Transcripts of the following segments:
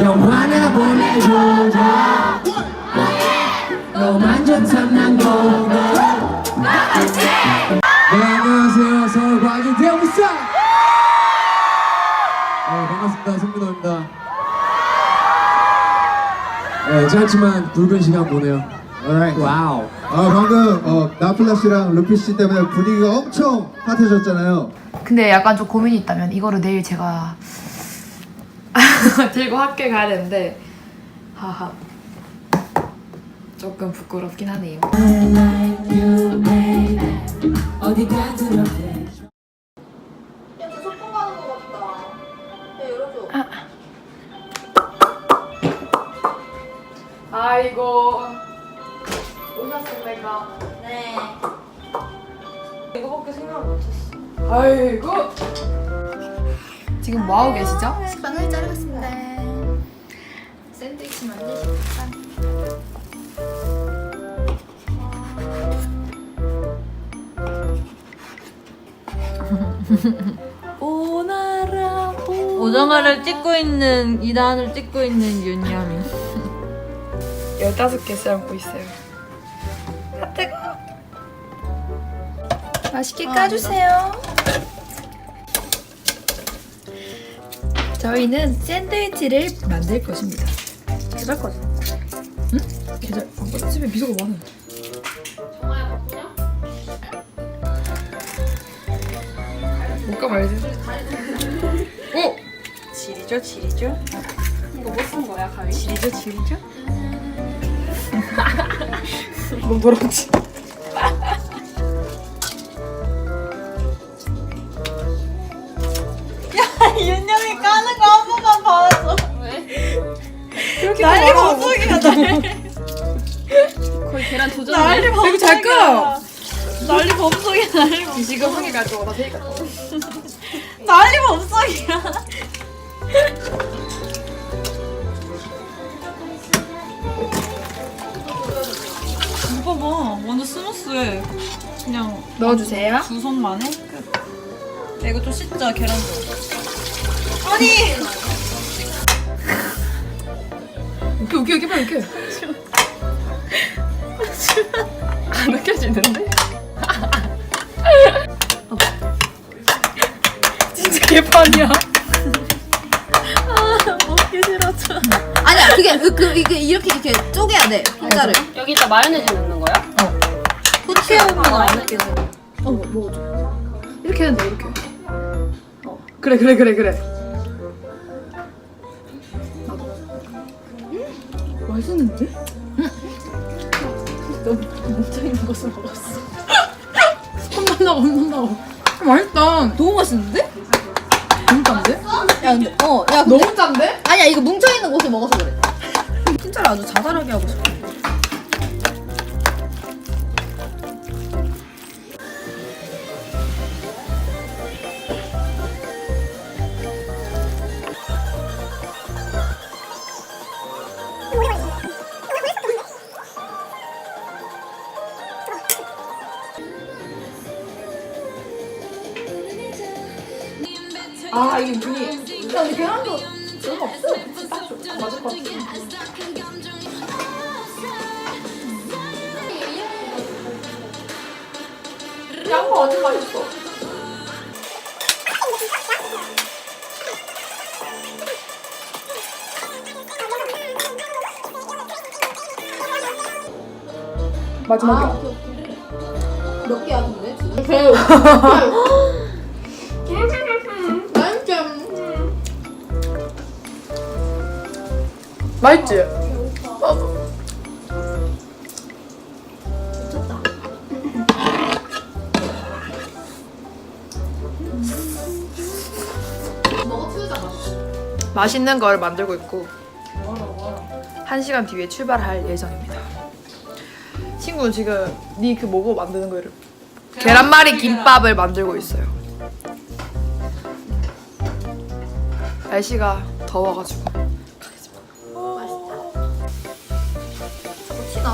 영화나 보내줘라. 너만 좋다면 난 고고 네 안녕하세요. 서울 광주 대형부사. 네 반갑습니다. 송민호입니다. 네 짧지만 굵은 시간 보내요. Alright. 와우 아 방금 어, 나플라 씨랑 루피 씨 때문에 분위기가 엄청 핫해졌잖아요. 근데 약간 좀 고민이 있다면 이거를 내일 제가 들고 학교에 가야 되는데 하하 조금 부끄럽긴 하네요. 아이고 오셨습니까? 네. 이거밖에 생각 못했어. 아이고. 지금 뭐 하고 계시죠? 식빵을 자르겠습니다. 샌드위치 만드실까? 오나라 오. 오정아를 찍고 있는 이단을 찍고 있는 윤여민 15개 삶고 있어요. 맛있게 까주세요. 저희는 샌드위치를 만들 것입니다. 계절 거지. 응? 계절. 아, 집에 미소가 많아. 못가 말지. 오! 지리죠 지리죠 이거 뭐쓴 거야, 가위? 지리죠 지리죠 너무 더럽지? 도전. 난리 이거 잘 법석이야 까! 난리 법석이야 난리 법석 지금 한개 가져와. 나 세개 가져와. 난리 법석이야 이거 봐 완전 스무스해 그냥 넣어주세요. 두 손만 해? 끝. 야, 이거 좀 씻자 계란도 아니 이렇게 봐 이렇게. 안 느껴지는데? 진짜 개판이야 아 먹기 싫어져 아니야, 그게 그, 그 이게 이렇게 이렇게 쪼개야 돼. 피자를. 여기다 마요네즈 넣는 거야? 후추 오면 안 느껴져. 어, 뭐, 먹어줘. 이렇게 해야 돼, 이렇게. 어. 그래, 그래, 그래, 그래. 음? 맛있는데? 뭉쳐있는 먹었어. 나고, 손만 나고. 맛있다. 너무 맛있는데? 너무 짠데? 야, 근데 어, 야, 근데 너무 짠데? 아니야, 이거 뭉쳐 있는 곳을 먹어서 그래. 진짜로 아주 자잘하게 하고 싶어. 아, 이게. 야, 근데 계란도 별거 없어. 딱 좋- 맞을 것 같아. 양파 완전 맛있어. 마지막이야. 몇 개야, 근데? 맛있지? 맛있는 걸 만들고 있고 한 시간 뒤에 출발할 예정입니다. 친구는 지금 니 그 뭐고 만드는 거를 계란말이 김밥을 만들고 있어요. 날씨가 더워가지고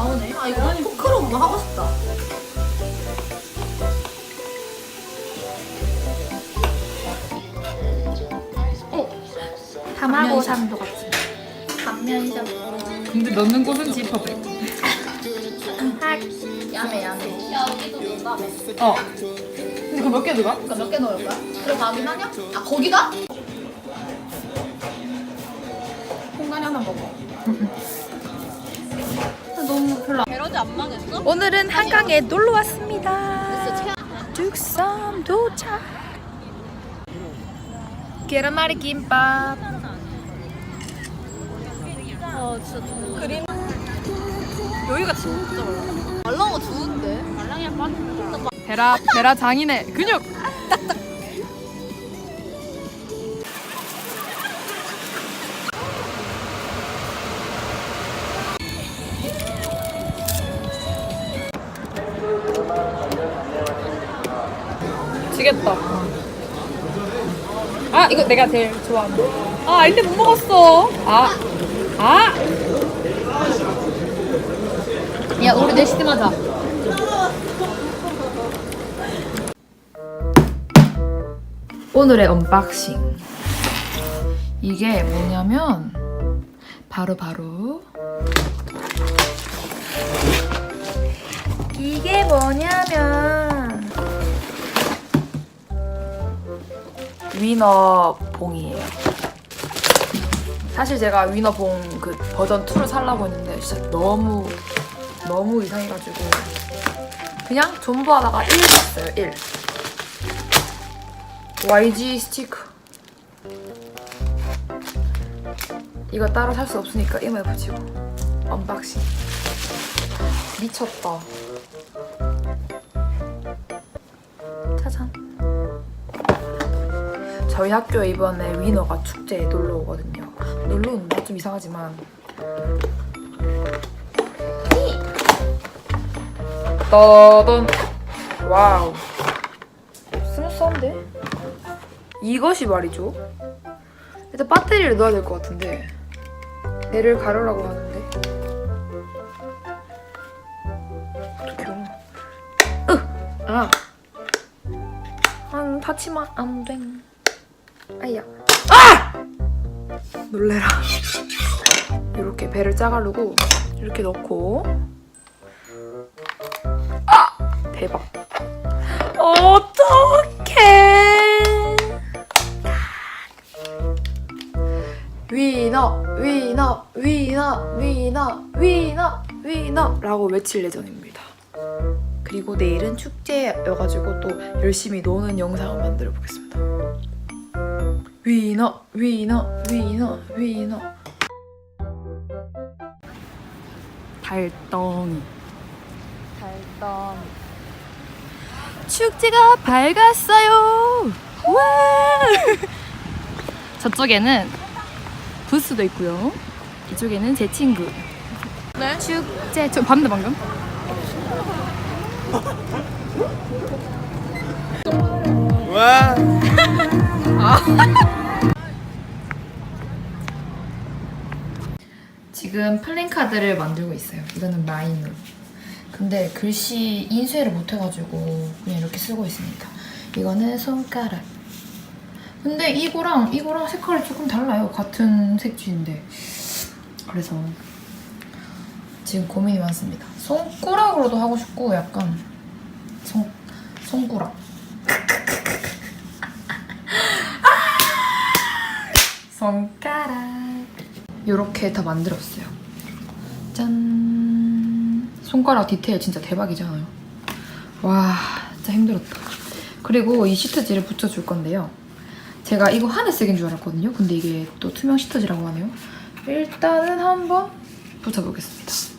나오네. 아, 이거 포크로 뭔가 하고 싶다. 타마고 산도 같이. 반면샵. 근데 넣는 곳은 지퍼백. 야매 야매. 야 여기도 넣는다. 어. 근데 그거 몇 개 들어가? 그러니까 몇 개 넣을 거야? 들어가긴 하냐? 아 거기다? 게러지 안 망했어? 오늘은 한강에 놀러 왔습니다. 뚝섬 도착. 계란말이 김밥. 어 진짜 좋은 그림 여기가 진짜 많아 말랑어 좋은데 말랑이랑 빠졌다 베라 베라 장인의 근육. 지겠다. 아 이거 내가 제일 좋아하는. 아 알때 못 먹었어. 아 아. 야 우리 내시팀 하자. 오늘의 언박싱. 이게 뭐냐면 바로 바로 이게 뭐냐면 위너 봉이에요. 사실 제가 위너 봉그 버전 2를 살라고 했는데 진짜 너무 너무 이상해가지고 그냥 존버하다가 1 샀어요 1. YG 스티커 이거 따로 살 수 없으니까 이마에 붙이고 언박싱 미쳤다 저희 학교에 이번에 위너가 축제에 놀러 오거든요 놀러 온다 좀 이상하지만 떠던 와우 스무스한데? 이것이 말이죠. 일단 배터리를 넣어야 될 것 같은데 배를 가르라고 하는데 어떻게 하나? 으! 아! 안 다치면 안 돼. 아야. 아! 놀래라. 이렇게 배를 짜가르고 이렇게 넣고 아! 대박. 어떡해. 위너, 위너, 위너, 위너, 위너, 위너 라고 외칠 예정입니다. 그리고 내일은 축제여가지고 또 열심히 노는 영상을 만들어 보겠습니다. 위너, 위너, 위너, 위너. 달덩이. 달덩이. 축제가 밝았어요. 와! 저쪽에는 부스도 있고요. 이쪽에는 제 친구. 네? 축제. 저 봤는데 방금? 지금 플랜카드를 만들고 있어요. 이거는 마인으로. 근데 글씨 인쇄를 못해가지고 그냥 이렇게 쓰고 있습니다. 이거는 손가락. 근데 이거랑 이거랑 색깔이 조금 달라요. 같은 색지인데. 그래서 지금 고민이 많습니다. 손가락으로도 하고 싶고 약간 손 손가락. 손가락. 이렇게 다 만들었어요. 짠. 손가락 디테일 진짜 대박이잖아요. 와, 진짜 힘들었다. 그리고 이 시트지를 붙여줄 건데요. 제가 이거 하늘색인 줄 알았거든요. 근데 이게 또 투명 시트지라고 하네요. 일단은 한번 붙여보겠습니다.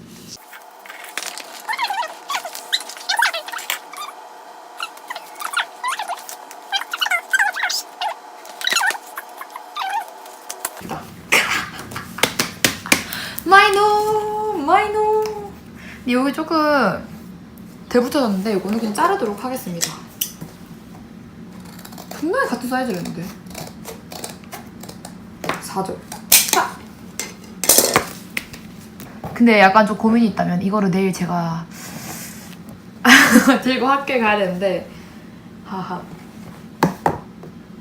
마이노! 마이노! 근데 여기 조금 덜 붙여졌는데 이거는 그냥 자르도록 하겠습니다. 분명히 같은 사이즈였는데. 4절. 근데 약간 좀 고민이 있다면 이거를 내일 제가 들고 학교에 가야 되는데 하하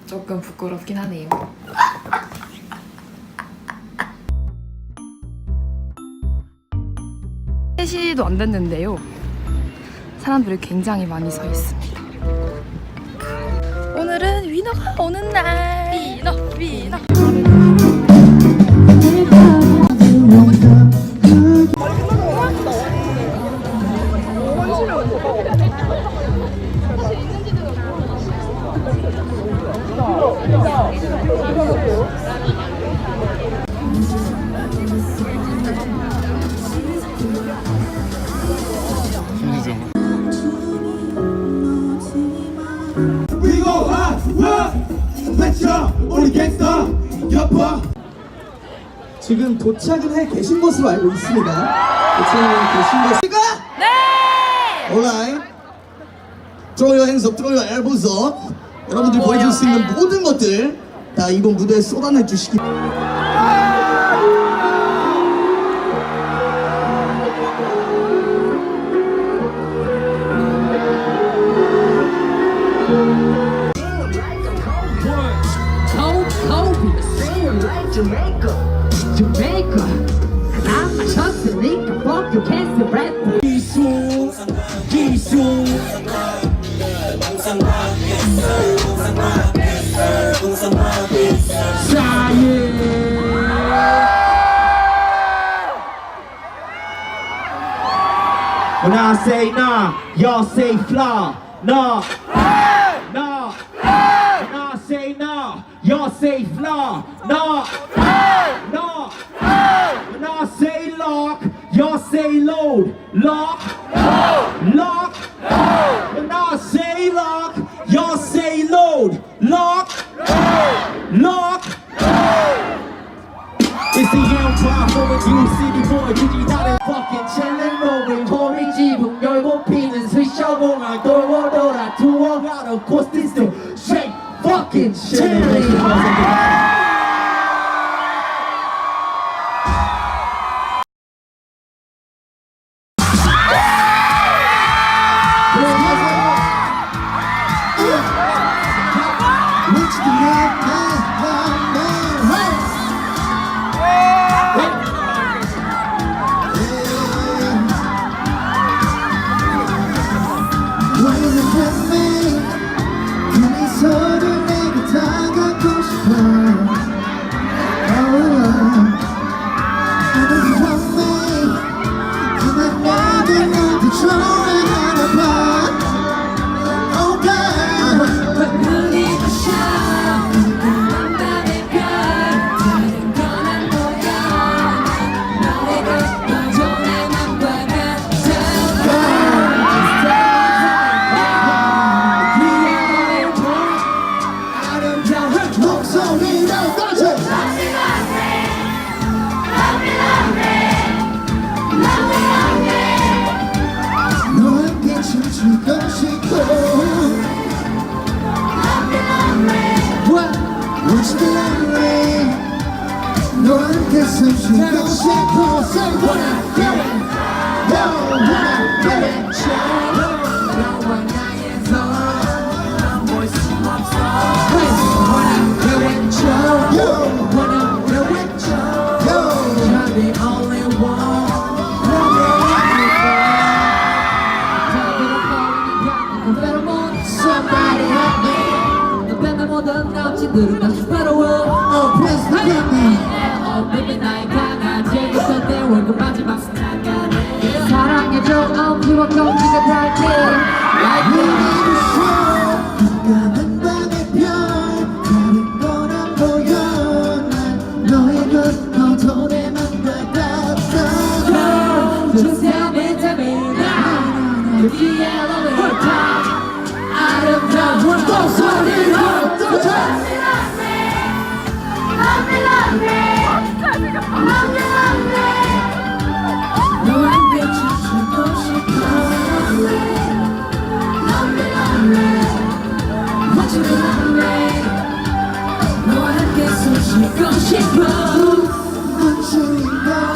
조금 부끄럽긴 하네요. 3시도 안 됐는데요. 사람들이 굉장히 많이 서 있습니다. 오늘은 위너가 오는 날. 위너, 위너. 지금 도착은 해 계신 것으로 알고 있습니다. 도착은 계신 것이가? 네. Alright. Throw your hands up, throw your elbows up. 여러분들 보여줄 수 있는 모든 것들 다 이번 무대에 쏟아내 주시기. When I say nah, y'all say flaw. Nah, nah. When I say nah, y'all say flaw. Nah, nah. When I say lock, y'all say load. Lock, lock. When I say lock, y'all say load. Lock, lock. It's the empire for a new city boy 유지 다른 fucking chillin' rolling 호미 지붕 열고 피는 스셔공항 돌고 돌아 투어 가로 코스티 still shake fucking chillin' The lonely 너와 함께 숨쉬고 싶어 Say get it 남친들은 다 시끄러워 Oh please help me 어 baby 나의 강아지 때 월급 마지막 스타까지 사랑해줘 엄지와 경기가 달게 Like show 깜깜한 밤의 별 다른 건안 보여 난 너의 것 너도 내맘 me now If you yell on the 너와 함께 숨 쉬고 싶어. 눈물인가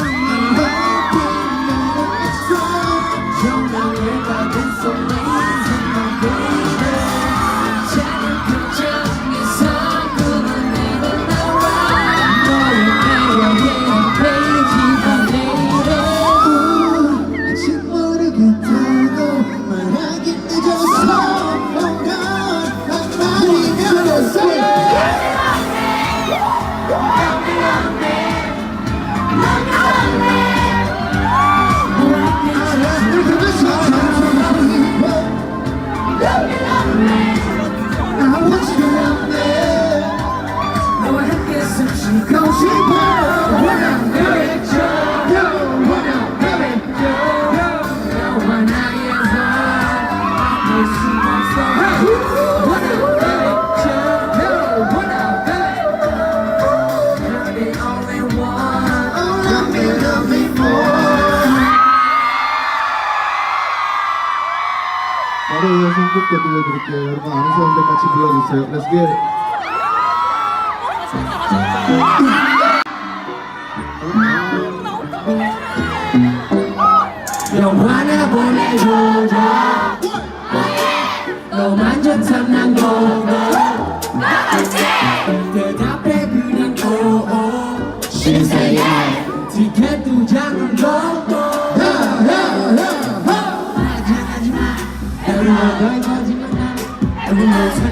Let's get it.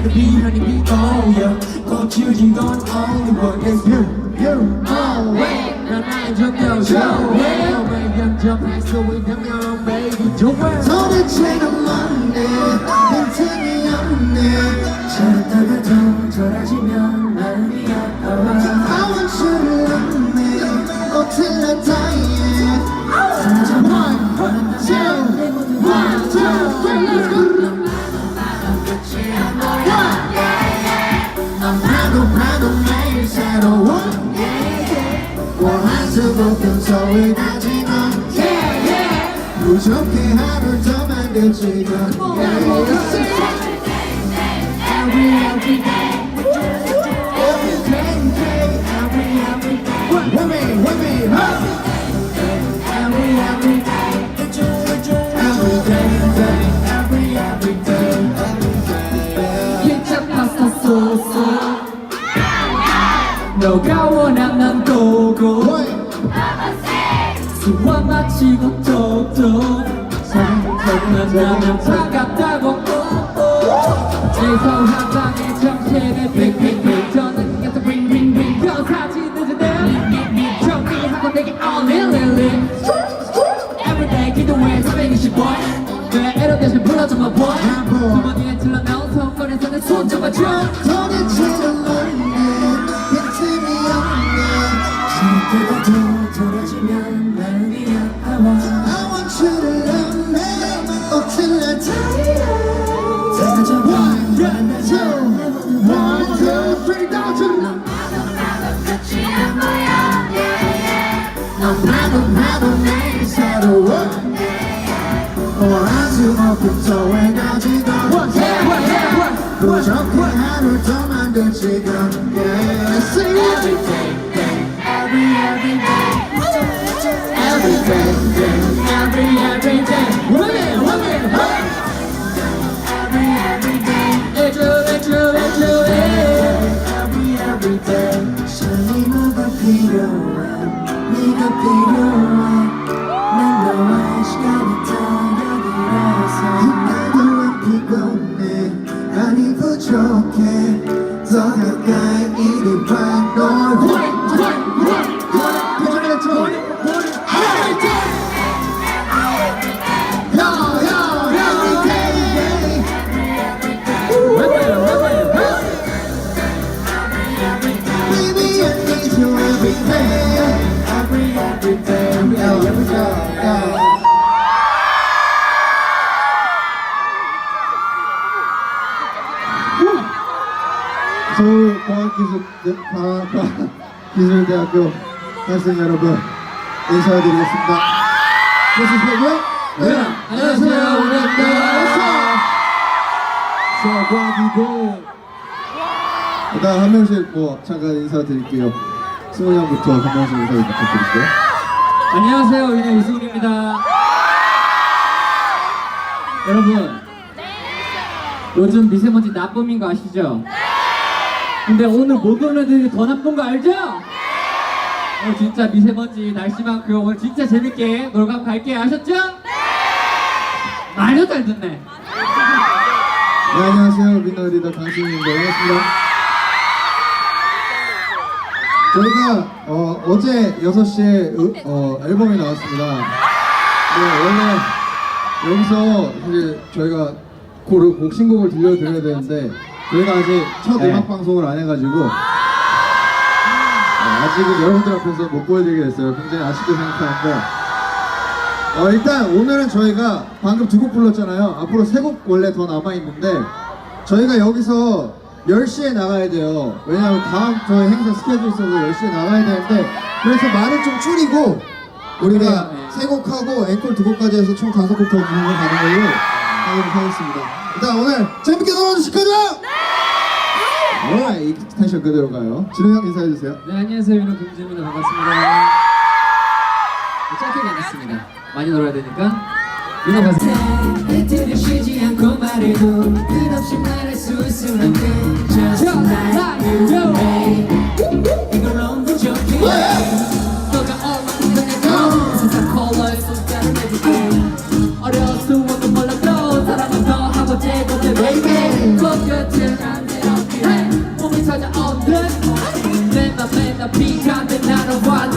Everyone 살도 비하니 비오여 고추진 건 only one is you You always 난 나의 적여줘 매일 점점해서 위하면 원한 수밖에 서운하지 넌 부족해 하루 더 만들 지금 Women, 만나면 차갑다고. 죄송 한 방에 정체는 빅빅빅 저는 계속 링링링 저 사진은 저들 정리하고 내게 all in lily Everyday 기도해 420번 내 애로 대신 불러줘 my boy 주머니에 틀러 나온 손거리에서는 손 잡아줘 도대체 학생 여러분 인사드리겠습니다. 보시고요. 네, 안녕하세요, 우리입니다. 서광이고 일단 한 명씩 뭐 잠깐 인사드릴게요. 승우 형부터 한 명씩 인사 부탁드릴게요. 안녕하세요 위너 이승훈입니다 여러분 요즘 미세먼지 나쁨인 거 아시죠? 근데 오늘 못 오는 애들이 더 나쁜 거 알죠? 오늘 진짜 미세먼지 날씨만큼 오늘 진짜 재밌게 놀감 갈게 아셨죠? 말도 잘 듣네 네, 안녕하세요. 민너 리더 강승입니다. 반갑습니다. 저희가 어, 어제 6시에 으, 어, 앨범이 나왔습니다. 네, 원래 여기서 사실 저희가 곡, 곡 신곡을 들려드려야 되는데 저희가 아직 첫 네. 음악 방송을 안 해가지고 네, 아직은 여러분들 앞에서 못 보여드리게 됐어요. 굉장히 아쉽게 생각하는데. 어, 일단 오늘은 저희가 방금 두 곡 불렀잖아요. 앞으로 세 곡 원래 더 남아있는데, 저희가 여기서 10시에 나가야 돼요. 왜냐하면 다음 저희 행사 스케줄 있어서 10시에 나가야 되는데, 그래서 말을 좀 줄이고, 우리가 네, 네. 세 곡하고 앵콜 두 곡까지 해서 총 다섯 곡 더 부르는 가는 걸로 하도록 하겠습니다. 일단 오늘 재밌게 놀아주실 거죠? 네! 네, Alright, 텐션 그대로 가요. 진우 형 인사해 주세요. 네 안녕하세요. 여러분 김재민입니다. 반갑습니다. 짧게 가겠습니다. 많이 놀아야 되니까. 민호 가세요. 멘트는 쉬지 않고 말해도 끝없이 말할 수 있을 만큼 Just like you babe. 이걸로 부족해 네. 너가 얼마나 내도 세상 컬러에서 다른 애들 어려웠어 원도 몰랐어 사랑은 더 하고 재고 때 baby. 네. 그 끝에 good. Remember, man, the peacock and not a wild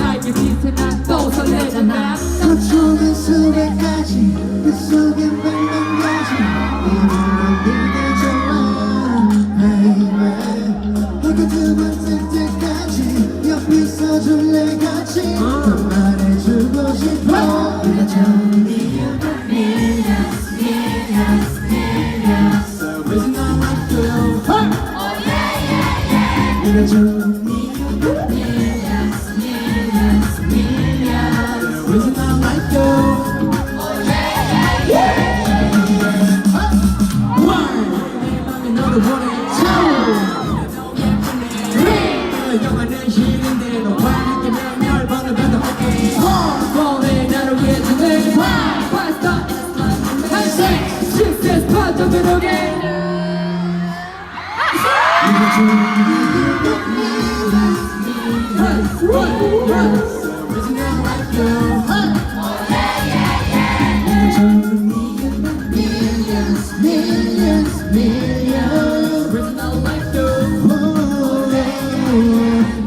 millions, millions. Where's another life go? Oh, oh, oh, oh, oh, oh, oh, oh,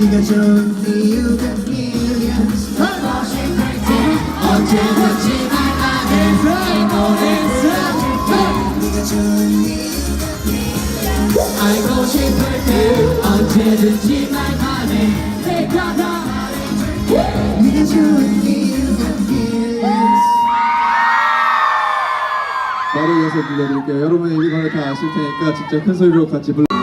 oh, oh, oh, 바로 이어서 들려드릴게요. 여러분의 일본을 다 아실 테니까 진짜 큰 소리로 같이 불러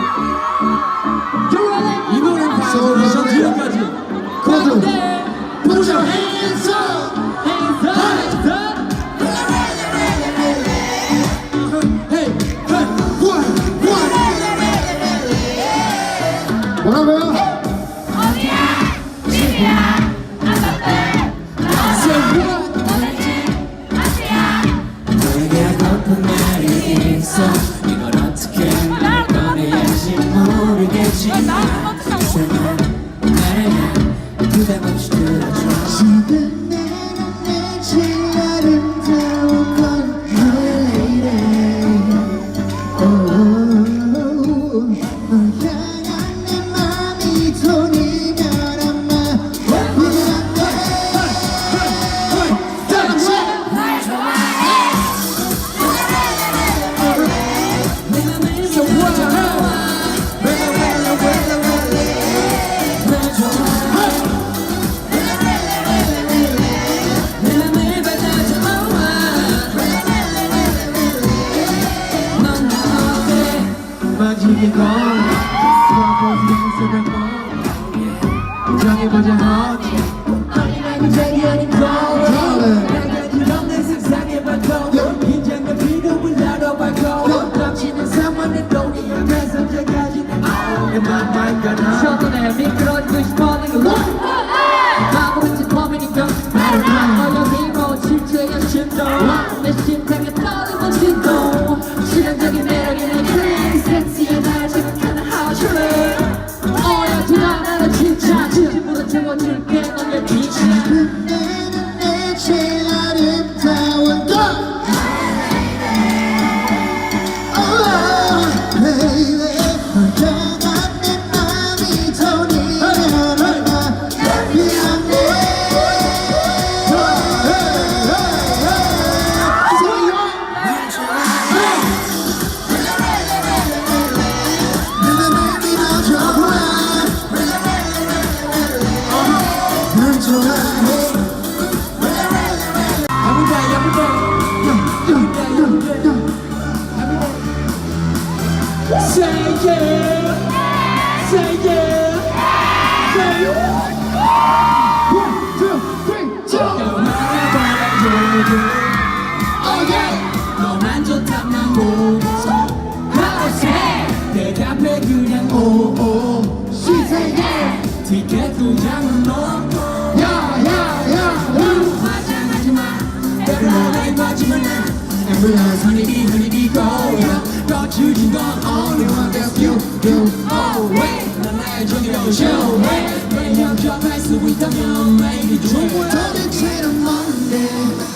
나의 정의로운 show해 매년 겹할 수 있다면 maybe 좋아 도대체는 뭔데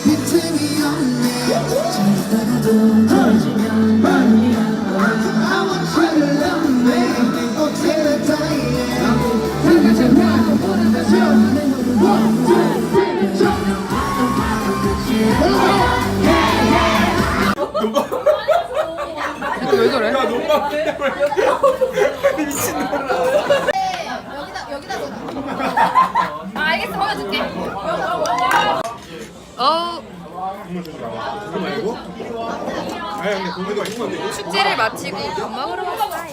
빈틈이 없네 잘다가도 터지면 말이야 I want you to love me Oh till the day One, two, three, jump 왜 저래? 아 알겠어 보여줄게. 어. 축제를 마치고 밥 먹으러 갔어요.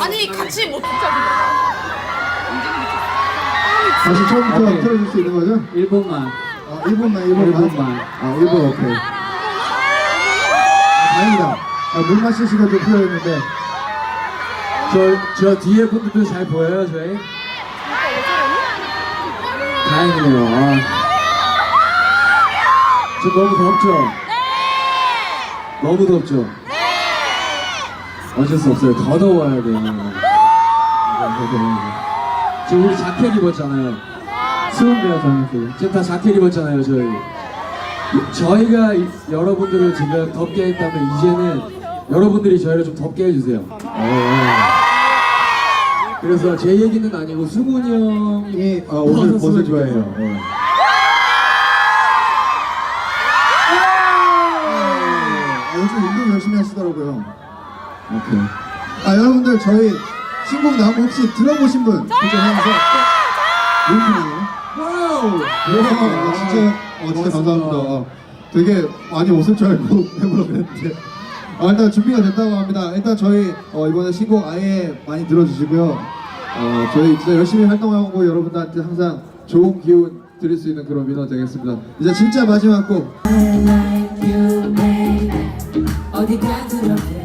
아니 같이 못 다시 처음부터 틀어줄 수 있는 거죠? 1분만 아 1분만 1분만 1분만. 아 1분 오케이 아, 다행이다 아, 물 마실 시간 좀 필요했는데 저, 저 뒤에 분들도 잘 보여요, 저희? 다행이네요. 아. 저 너무 덥죠? 너무 덥죠? 어쩔 수 없어요. 더 더워야 돼요. 지금 우리 자켓 입었잖아요. 추운데요, 저는 지금. 지금 다 자켓 입었잖아요, 저희. 저희가 이- 여러분들을 지금 덥게 했다면 이제는 여러분들이 저희를 좀 덥게 해주세요. 어. 그래서 제 얘기는 아니고 승훈이 형이 이 어, 옷을 벗었으면 옷을 좋아해요 좋겠어요. 예. 아, 요즘 운동 열심히 하시더라고요 오케이. 아 여러분들 저희 신곡 거 혹시 들어보신 분 도전하면서 링크이에요 와우! 아, 진짜 어, 진짜 감사합니다. 어, 되게 많이 웃을 줄 알고 해보려고 했는데. 아, 일단 준비가 됐다고 합니다. 일단 저희 어, 이번에 신곡 아예 많이 들어주시고요. 어, 저희 진짜 열심히 활동하고 여러분들한테 항상 좋은 기운 드릴 수 있는 그런 민원 되겠습니다. 이제 진짜 마지막 곡. Like you baby. 어디가 들어게